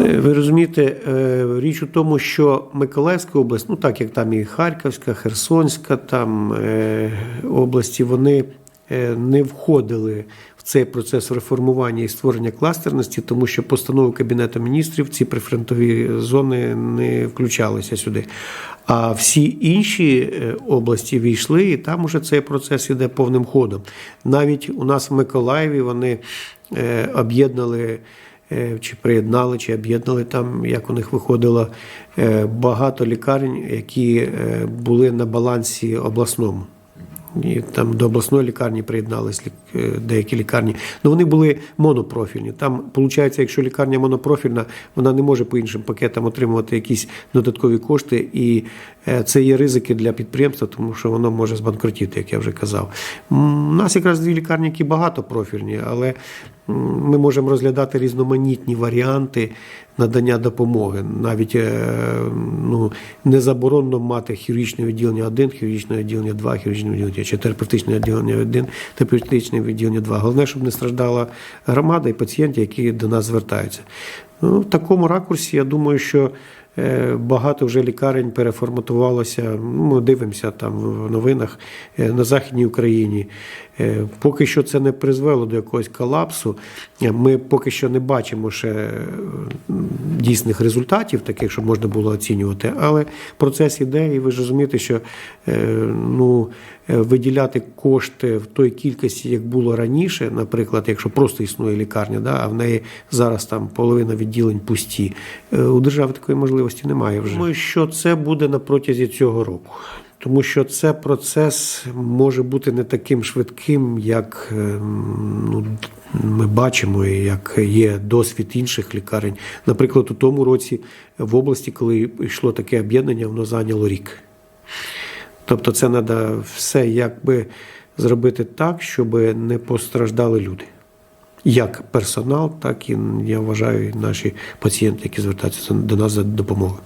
Е, Ви розумієте, е, річ у тому, що Миколаївська область, ну так як там і Харківська, Херсонська там е, області, вони не входили в цей процес реформування і створення кластерності, тому що постанови Кабінету міністрів ці прифронтові зони не включалися сюди. А всі інші області війшли, і там уже цей процес іде повним ходом. Навіть у нас в Миколаєві вони об'єднали чи приєднали, чи об'єднали там, як у них виходило, е, багато лікарень, які е, були на балансі обласному. І там до обласної лікарні приєднались е, деякі лікарні. Ну вони були монопрофільні. Там, виходить, якщо лікарня монопрофільна, вона не може по іншим пакетам отримувати якісь додаткові кошти. І е, це є ризики для підприємства, тому що воно може збанкротіти, як я вже казав. У нас якраз дві лікарні, які багатопрофільні, але ми можемо розглядати різноманітні варіанти надання допомоги. Навіть е, ну, не заборонено мати хірургічне відділення 1, хірургічне відділення 2, хірургічне відділення чи терапевтичне відділення 1, терапевтичне відділення 2. Головне, щоб не страждала громада і пацієнти, які до нас звертаються. Ну, в такому ракурсі я думаю, що багато вже лікарень переформатувалося. Ну, Ми дивимося там в новинах е, на Західній Україні. Е, Поки що це не призвело до якогось колапсу. Е, Ми поки що не бачимо ще е, дійсних результатів, таких, щоб можна було оцінювати. Але процес іде, і ви ж розумієте, що е, ну, е, виділяти кошти в той кількості, як було раніше, наприклад, якщо просто існує лікарня, да, а в неї зараз там половина відділень пусті. е, У держави такої можливості немає вже. Думаю, що це буде на протязі цього року. Тому що це процес може бути не таким швидким, як е, ну, ми бачимо, як є досвід інших лікарень. Наприклад, у тому році в області, коли йшло таке об'єднання, воно зайняло рік. Тобто, це треба все якби зробити так, щоб не постраждали люди. Як персонал, так і я вважаю, наші пацієнти, які звертаються до нас за допомогою.